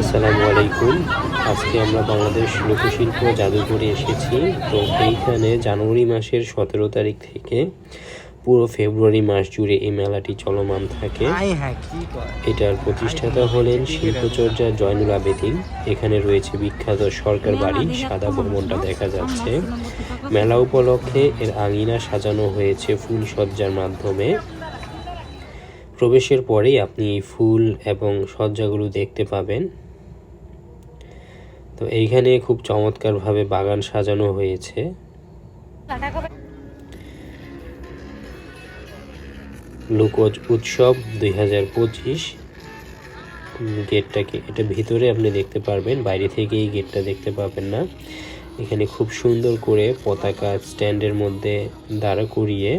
আসসালামু আলাইকুম। আজকে আমরা বাংলাদেশ লোকশিল্প জাদুঘরে এসেছি। তো এইখানে জানুয়ারি মাসের সতেরো তারিখ থেকে পুরো ফেব্রুয়ারি মাস জুড়ে এই মেলাটি চলমান থাকে। হ্যাঁ এটার প্রতিষ্ঠাতা হলেন শিল্পচর্যা জয়নুল আবেদিন। এখানে রয়েছে বিখ্যাত সরকার বাড়ি সাদা ভবনটা দেখা যাচ্ছে। মেলা উপলক্ষে এর আঙিনা সাজানো হয়েছে ফুল সজ্জার মাধ্যমে। প্রবেশের পরেই আপনি এই ফুল এবং সজ্জাগুলো দেখতে পাবেন। তো এইখানে খুব চমৎকারভাবে বাগান সাজানো হয়েছে। লোকজ উৎসব দুই হাজার পঁচিশ। গেটটাকে, এটা ভিতরে আপনি দেখতে পারবেন, বাইরে থেকে এই গেটটা দেখতে পাবেন না। এখানে খুব সুন্দর করে পতাকা স্ট্যান্ডের মধ্যে দাঁড়া করিয়ে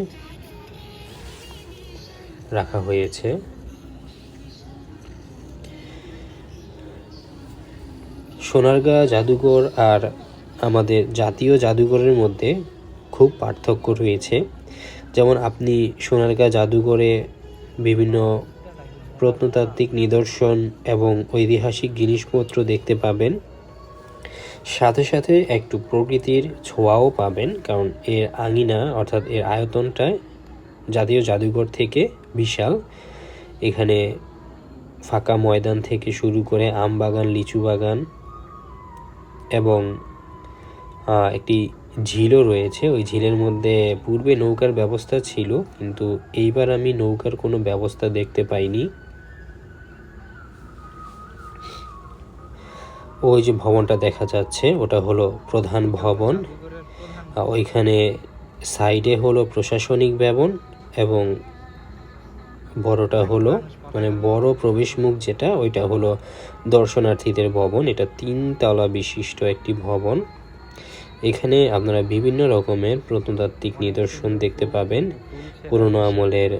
রাখা হয়েছে। সোনারগাঁ জাদুঘর আর আমাদের জাতীয় জাদুঘরের মধ্যে খুব পার্থক্য রয়েছে। যেমন আপনি সোনারগাঁ জাদুঘরে বিভিন্ন প্রত্নতাত্ত্বিক নিদর্শন এবং ঐতিহাসিক জিনিসপত্র দেখতে পাবেন। সাথে সাথে একটু প্রকৃতির ছোঁয়াও পাবেন, কারণ এর আঙিনা অর্থাৎ এর আয়তনটা জাতীয় জাদুঘর থেকে বিশাল। এখানে ফাঁকা ময়দান থেকে শুরু করে আম বাগান লিচু বাগান এবং একটি ঝিলও রয়েছে। ওই ঝিলের মধ্যে পূর্বে নৌকার ব্যবস্থা ছিল, কিন্তু এইবার আমি নৌকার কোনো ব্যবস্থা দেখতে পাইনি। ওই যে ভবনটা দেখা যাচ্ছে, ওটা হলো প্রধান ভবন। ওইখানে সাইডে হলো প্রশাসনিক ভবন এবং বড়টা হলো মানে বড় প্রবেশমুখ যেটা, ওইটা হলো দর্শনার্থীদের ভবন। এটা তিনতলা বিশিষ্ট একটি ভবন। এখানে আপনারা বিভিন্ন রকমের প্রত্নতাত্ত্বিক নিদর্শন দেখতে পাবেন। পুরনো আমলের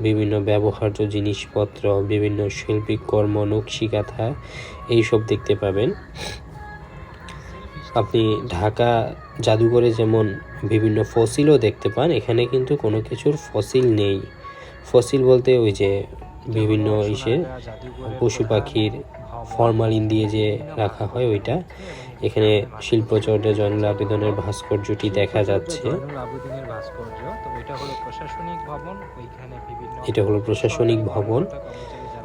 বিভিন্ন ব্যবহার্য জিনিসপত্র, বিভিন্ন শৈল্পিক কর্ম নকশিকাথা এইসব দেখতে পাবেন। আপনি ঢাকা জাদুঘরে যেমন বিভিন্ন ফসিলও দেখতে পান, এখানে কিন্তু কোনো কিছুর ফসিল নেই। ফসিল বলতে ওই যে বিভিন্ন ইসে পশু পাখির ফরমালিন দিয়ে যে রাখা হয় ওইটা। এখানে শিল্পচর্যা জয়নুল আবেদনের ভাস্কর্যটি দেখা যাচ্ছে। এটা হলো প্রশাসনিক ভবন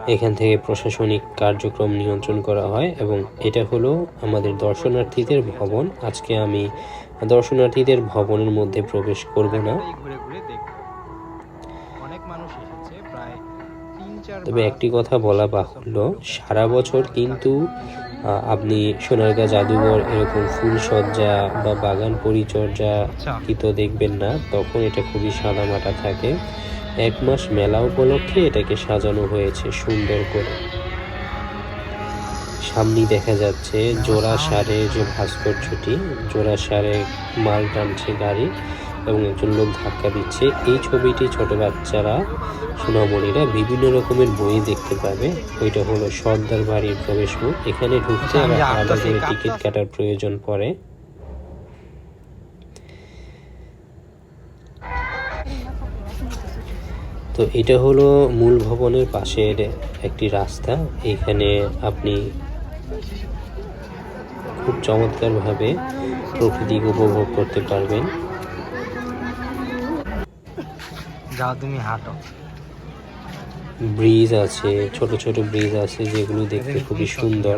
এখান থেকে প্রশাসনিক কার্যক্রম নিয়ন্ত্রণ করা হয় এবং এটা হলো আমাদের দর্শনার্থীদের ভবন। আজকে আমি দর্শনার্থীদের ভবনের মধ্যে প্রবেশ করব না। তবে একটি কথা বলা বাহুল্য। সারা বছর কিন্তু আপনি সোনারগাঁ জাদুঘর এরকম ফুল সজ্জা বা বাগান পরিচর্যা কৃত দেখবেন না তখন এটা খুবই সাদামাটা থাকে। এক মাস মেলা উপলক্ষে এটাকে সাজানো হয়েছে সুন্দর করে। সামনে দেখা যাচ্ছে জোড়া সারে যে ভাস্কর্যটি জোড়া সারে মাল টানছে গাড়ি। এবং একজন লোক ধাক্কা দিচ্ছে। এই ছবিটি ছোট বাচ্চারা সোনামণিরা বিভিন্ন রকমের বই দেখতে পাবে। ওইটা হলো সর্দার বাড়ির প্রবেশমুখ। এখানে ঢুকতে আচ্ছা, আলাদা করে টিকিট কাটার প্রয়োজন পড়ে। তো এটা হলো মূল ভবনের পাশের একটি রাস্তা। এখানে আপনি খুব চমৎকারভাবে প্রকৃতিকে উপভোগ করতে পারবেন। যাও তুমি হাঁটো। ব্রিজ আছে ছোট ছোট ব্রিজ আছে যেগুলো দেখতে খুবই সুন্দর।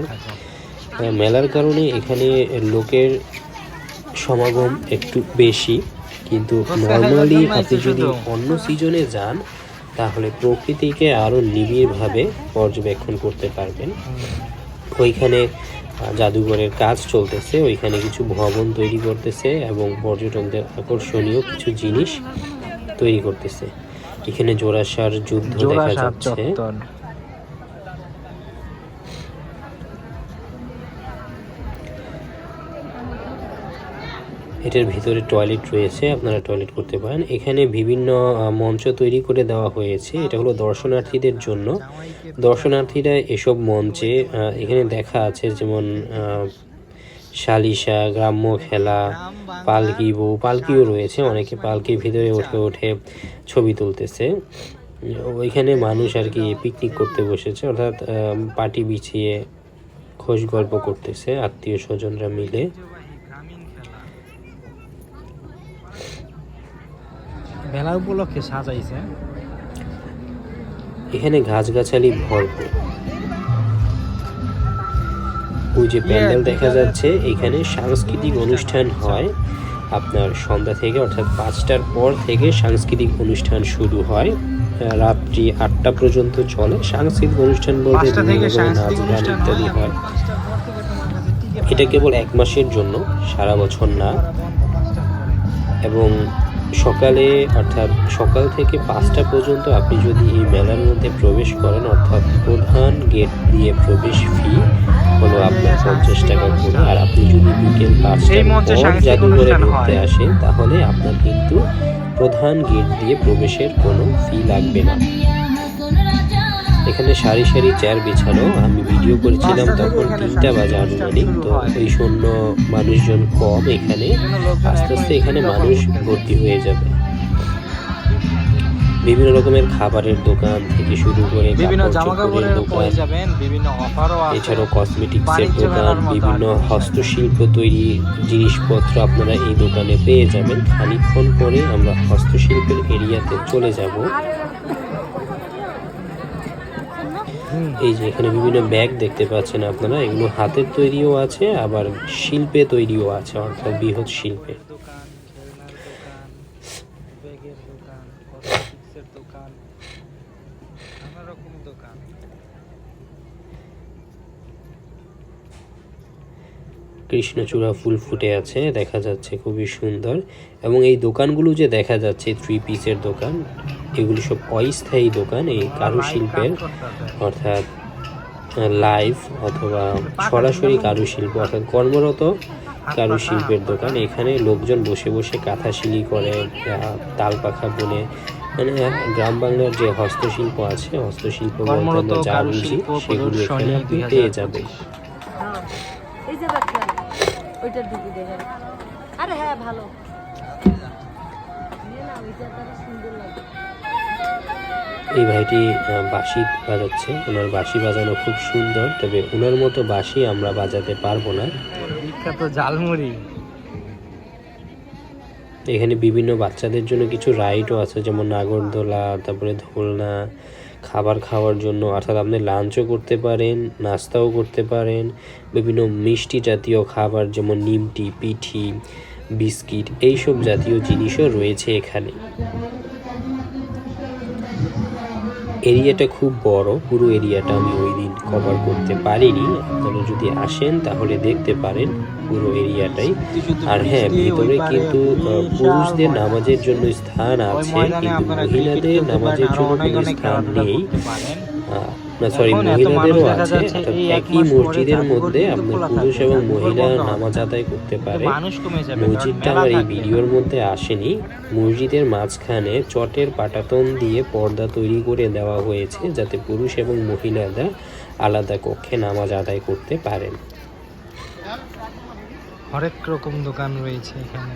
মেলার কারণে এখানে লোকের সমাগম একটু বেশি কিন্তু নর্মালি আপনি যদি অন্য সিজনে যান তাহলে প্রকৃতিকে আরও নিবিড়ভাবে পর্যবেক্ষণ করতে পারবেন। ওইখানে জাদুঘরের কাজ চলতেছে ওইখানে কিছু ভবন তৈরি করতেছে এবং পর্যটকদের আকর্ষণীয় কিছু জিনিস তৈরি করতেছে। এখানে জোড়াসার যুদ্ধ দেখা যাচ্ছে। এটার ভিতরে টয়লেট রয়েছে আপনারা টয়লেট করতে পারেন। এখানে বিভিন্ন মঞ্চ তৈরি করে দেওয়া হয়েছে। এটা হলো দর্শনার্থীদের জন্য। দর্শনার্থীরা এসব মঞ্চে এখানে দেখা আছে যেমন সালিশা গ্রাম্য খেলা পালকি বউ পালকিও রয়েছে অনেকে পালকির ভিতরে উঠে উঠে ছবি তুলতেছে। ওইখানে মানুষ আর কি পিকনিক করতে বসেছে অর্থাৎ পার্টি বিছিয়ে খোশ গল্প করতেছে আত্মীয় স্বজনরা মেলা উপলক্ষে সাজাইছে। এখানে গাছগাছালি ভরপুর। ওই যে প্যান্ডেল দেখা যাচ্ছে এখানে সাংস্কৃতিক অনুষ্ঠান হয়। আপনার সন্ধ্যা থেকে অর্থাৎ পাঁচটার পর থেকে সাংস্কৃতিক অনুষ্ঠান শুরু হয়। রাত্রি আটটা পর্যন্ত চলে। সাংস্কৃতিক অনুষ্ঠান বলতে নাচ গান ইত্যাদি হয়। এটা কেবল এক মাসের জন্য সারা বছর না। এবং সকালে অর্থাৎ সকাল থেকে পাঁচটা পর্যন্ত আপনি যদি এই মেলার মধ্যে প্রবেশ করেন অর্থাৎ প্রধান গেট দিয়ে প্রবেশ ফি হলো আপনার পঞ্চাশ টাকা করে আর আপনি যদি বিকেল পাঁচটার এই পর জাদুঘরে ঘুরতে আসেন তাহলে আপনার কিন্তু প্রধান গেট দিয়ে প্রবেশের কোনো ফি লাগবে না। এখানে সারি সারি চেয়ার বিছানো আমি ভিডিও করেছিলাম তখন এখানে তিনটা বাজে আনুমানিক তো এই শূন্য মানুষজন কম এখানে আস্তে আস্তে এখানে মানুষ ভর্তি হয়ে যাবে। বিভিন্ন রকমের খাবারের দোকান থেকে শুরু করে বিভিন্ন জামা কাপড়ের দোকান পেয়ে যাবেন বিভিন্ন অফারও আছে। এছাড়াও কসমেটিক্সের দোকান বিভিন্ন হস্তশিল্প তৈরি জিনিসপত্র আপনারা এই দোকানে পেয়ে যাবেন। খানিকক্ষণ পরে আমরা হস্তশিল্পের এরিয়াতে চলে যাব। এই যে এখানে বিভিন্ন ব্যাগ দেখতে পাচ্ছেন আপনারা এগুলো হাতের তৈরিও আছে আবার শিল্পে তৈরিও আছে অর্থাৎ বৃহৎ শিল্পে দোকান খেলনার দোকান ব্যাগের দোকান কসমেটিক্সের দোকান নানা রকম দোকান কৃষ্ণচূড়া ফুল ফুটে আছে দেখা যাচ্ছে খুবই সুন্দর। এবং এই দোকানগুলো যে দেখা যাচ্ছে থ্রি পিসের দোকান এগুলি সব অস্থায়ী দোকান এই কারুশিল্পের অর্থাৎ লাইভ অথবা সরাসরি কারুশিল্প অর্থাৎ কর্মরত কারুশিল্পের দোকান। এখানে লোকজন বসে বসে কাঁথা শিলি করে আহ, তাল পাখা বুনে। মানে গ্রাম বাংলার যে হস্তশিল্প আছে হস্তশিল্প যা বুঝি সেগুলো এখানে আপনি পেয়ে যাবেন হ্যাঁ, এই যে দেখেন ওইটার আরে হ্যাঁ ভালো। এই ভাইটি আহ, বাঁশি বাজাচ্ছে। ওনার বাঁশি বাজানো খুব সুন্দর তবে ওনার মতো বাঁশি আমরা বাজাতে পারব না। বিখ্যাত জালমুড়ি এখানে বিভিন্ন বাচ্চাদের জন্য কিছু রাইডও আছে যেমন নাগরদোলা তারপরে দোলনা খাবার খাওয়ার জন্য, অর্থাৎ আপনি লাঞ্চও করতে পারেন, নাস্তাও করতে পারেন, বিভিন্ন মিষ্টি জাতীয় খাবার যেমন নিমটি, পিঠি, বিস্কিট, এইসব জাতীয় জিনিসও রয়েছে এখানে। এরিয়াটা খুব বড় পুরো এরিয়াটা আমি ওই দিন কভার করতে পারিনি। আপনারা যদি আসেন তাহলে দেখতে পারেন পুরো এরিয়াটাই। আর হ্যাঁ ভিতরে কিন্তু পুরুষদের নামাজের জন্য স্থান আছে কিন্তু মহিলাদের নামাজের জন্য কোনো স্থান নেই। না সরি মহিলাদেরও আছে একই মসজিদের মধ্যে আপনার পুরুষ এবং মহিলা নামাজ আদায় করতে পারে। মসজিদটা আমার এই ভিডিওর মধ্যে আসেনি। মসজিদের মাঝখানে চটের পাটাতন দিয়ে পর্দা তৈরি করে দেওয়া হয়েছে যাতে পুরুষ এবং মহিলারা আলাদা কক্ষে নামাজ আদায় করতে পারেন। হরেক রকম দোকান রয়েছে এখানে।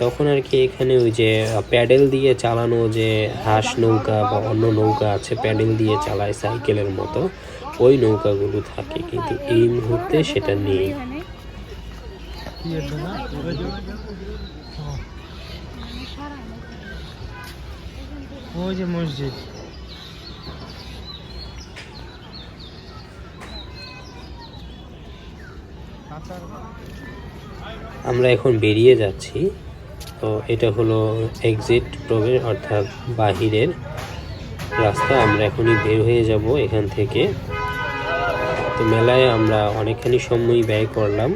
তখন আর কি এখানে ওই যে প্যাডেল দিয়ে চালানো যে হাঁস নৌকা বা অন্য নৌকা আছে প্যাডেল দিয়ে চালায় সাইকেলের মতো ওই নৌকাগুলো থাকে। কিন্তু এই মুহূর্তে সেটা নেই। ওই যে মসজিদ। আমরা এখন বেরিয়ে যাচ্ছি। তো এটা হলো এক্সিট প্রবেশ অর্থাৎ বাহিরের রাস্তা। আমরা এখনই বের হয়ে যাব এখান থেকে। তো মেলায় আমরা অনেকখানি সময় ব্যয় করলাম।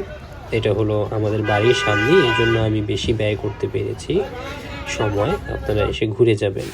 এটা হলো আমাদের বাড়ির সামনে এই জন্য আমি বেশি ব্যয় করতে পেরেছি। সময়, আপনারা এসে ঘুরে যাবেন।